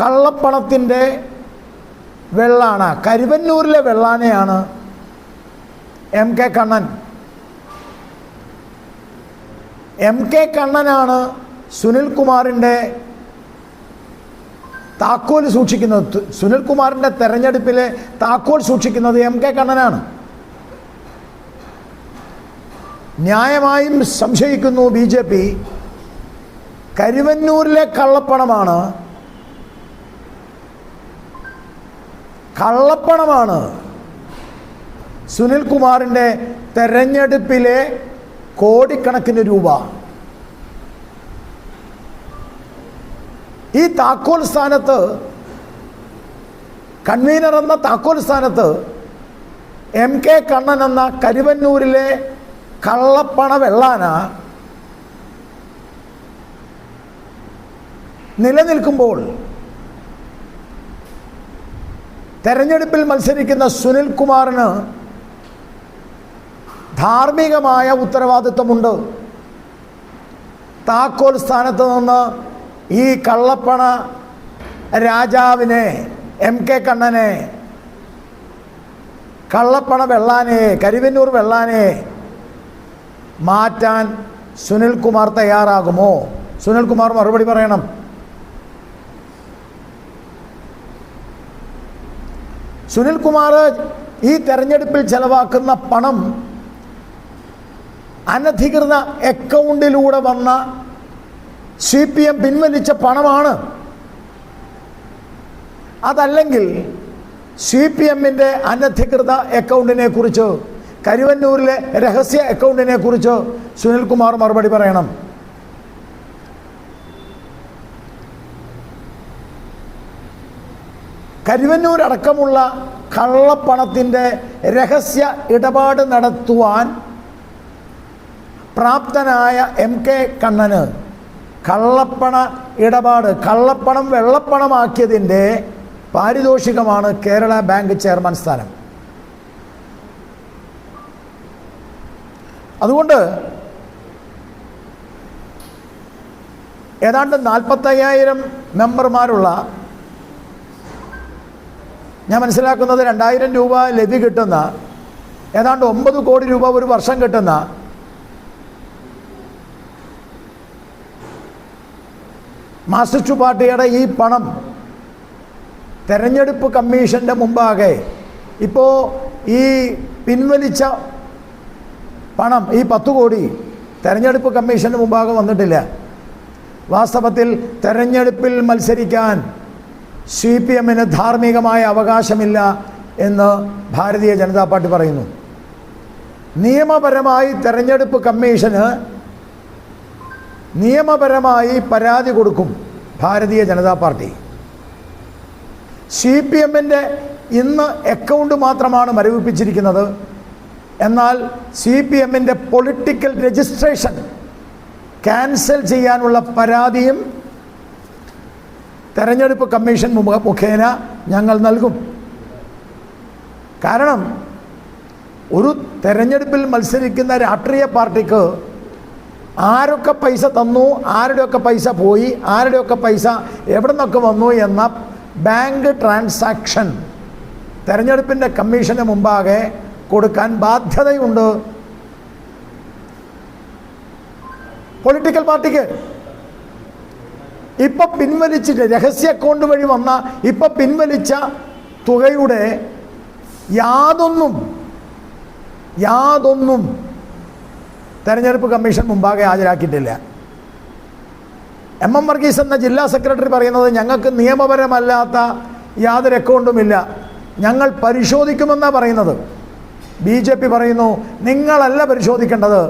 കള്ളപ്പണത്തിന്റെ വെള്ളാണ. കരുവന്നൂരിലെ വെള്ളാനയാണ് M K Kannan. M K കണ്ണനാണ് സുനിൽകുമാറിന്റെ താക്കോൽ സൂക്ഷിക്കുന്നത്. സുനിൽകുമാറിന്റെ തെരഞ്ഞെടുപ്പിലെ താക്കോൽ സൂക്ഷിക്കുന്നത് എം കെ കണ്ണനാണ്. ന്യായമായും സംശയിക്കുന്നു ബി ജെ പി. കരുവന്നൂരിലെ കള്ളപ്പണമാണ് കള്ളപ്പണമാണ്. സുനിൽ കുമാറിന്റെ തെരഞ്ഞെടുപ്പിലെ കോടിക്കണക്കിന് രൂപ. ഈ താക്കോൽ സ്ഥാനത്ത് കൺവീനർ എന്ന താക്കോൽ സ്ഥാനത്ത് എം കെ കണ്ണൻ എന്ന കരുവന്നൂരിലെ കള്ളപ്പണ വെള്ളാന നിലനിൽക്കുമ്പോൾ തെരഞ്ഞെടുപ്പിൽ മത്സരിക്കുന്ന സുനിൽ കുമാറിന് ധാർമ്മികമായ ഉത്തരവാദിത്വമുണ്ട്. താക്കോൽ സ്ഥാനത്ത് നിന്ന് ഈ കള്ളപ്പണ രാജാവിനെ എം കെ കണ്ണനെ കള്ളപ്പണ വെള്ളാനെ കരിവന്നൂർ വെള്ളാനെ മാറ്റാൻ സുനിൽകുമാർ തയ്യാറാകുമോ? സുനിൽകുമാർ മറുപടി പറയണം. സുനിൽകുമാർ ഈ തെരഞ്ഞെടുപ്പിൽ ചെലവാക്കുന്ന പണം അനധികൃത അക്കൗണ്ടിലൂടെ വന്ന സി പി എം പിൻവലിച്ച പണമാണ്. അതല്ലെങ്കിൽ സി പി എമ്മിന്റെ അനധികൃത അക്കൗണ്ടിനെ കുറിച്ച് കരുവന്നൂരിലെ രഹസ്യ അക്കൗണ്ടിനെ കുറിച്ച് സുനിൽകുമാർ മറുപടി പറയണം. കരുവന്നൂർ അടക്കമുള്ള കള്ളപ്പണത്തിന്റെ രഹസ്യ ഇടപാട് നടത്തുവാൻ പ്രാപ്തനായ എം കെ കണ്ണന് കള്ളപ്പണ ഇടപാട് കള്ളപ്പണം വെള്ളപ്പണമാക്കിയതിന്റെ പാരിതോഷികമാണ് കേരള ബാങ്ക് ചെയർമാൻ സ്ഥാനം. അതുകൊണ്ട് ഏതാണ്ട് നാൽപ്പത്തയ്യായിരം മെമ്പർമാരുള്ള ഞാൻ മനസ്സിലാക്കുന്നത് രണ്ടായിരം രൂപ ലഭി കിട്ടുന്ന ഏതാണ്ട് ഒമ്പത് കോടി രൂപ ഒരു വർഷം കിട്ടുന്ന മാർസിസ്റ്റ് പാർട്ടിയുടെ ഈ പണം തെരഞ്ഞെടുപ്പ് കമ്മീഷന്റെ മുമ്പാകെ ഇപ്പോൾ ഈ പിൻവലിച്ച പണം ഈ പത്ത് കോടി തെരഞ്ഞെടുപ്പ് കമ്മീഷന് മുമ്പാകെ വന്നിട്ടില്ല. വാസ്തവത്തിൽ തെരഞ്ഞെടുപ്പിൽ മത്സരിക്കാൻ സി പി എമ്മിന് ധാർമ്മികമായ അവകാശമില്ല എന്ന് ഭാരതീയ ജനതാ പാർട്ടി പറയുന്നു. നിയമപരമായി തെരഞ്ഞെടുപ്പ് കമ്മീഷന് നിയമപരമായി പരാതി കൊടുക്കും Bharatiya Janata party. C P എമ്മിന്റെ ഇന്ന് അക്കൗണ്ട് മാത്രമാണ് മരവിപ്പിച്ചിരിക്കുന്നത്. എന്നാൽ സി പി എമ്മിന്റെ പൊളിറ്റിക്കൽ രജിസ്ട്രേഷൻ ക്യാൻസൽ ചെയ്യാനുള്ള പരാതിയും തെരഞ്ഞെടുപ്പ് കമ്മീഷൻ മുഖ- മുഖേന ഞങ്ങൾ നൽകും. കാരണം ഒരു തെരഞ്ഞെടുപ്പിൽ മത്സരിക്കുന്ന രാഷ്ട്രീയ പാർട്ടിക്ക് ആരൊക്കെ പൈസ തന്നു ആരുടെയൊക്കെ പൈസ പോയി ആരുടെയൊക്കെ പൈസ എവിടെ നിന്നൊക്കെ വന്നു എന്ന ബാങ്ക് ട്രാൻസാക്ഷൻ തെരഞ്ഞെടുപ്പിന്റെ കമ്മീഷന് മുമ്പാകെ കൊടുക്കാൻ ബാധ്യതയുണ്ട്. പൊളിറ്റിക്കൽ പാർട്ടിക്ക് ഇപ്പൊ പിൻവലിച്ചിട്ട് രഹസ്യ അക്കൗണ്ട് വഴി വന്ന ഇപ്പൊ പിൻവലിച്ച തുകയുടെ യാതൊന്നും യാതൊന്നും തെരഞ്ഞെടുപ്പ് കമ്മീഷൻ മുമ്പാകെ ഹാജരാക്കിയിട്ടില്ല. എം എം വർഗീസ് എന്ന ജില്ലാ സെക്രട്ടറി പറയുന്നത് ഞങ്ങൾക്ക് നിയമപരമല്ലാത്ത യാതൊരു അക്കൗണ്ടുമില്ല ഞങ്ങൾ പരിശോധിക്കുമെന്നാണ് പറയുന്നത്. ബി ജെ പി പറയുന്നു നിങ്ങളല്ല പരിശോധിക്കേണ്ടത്.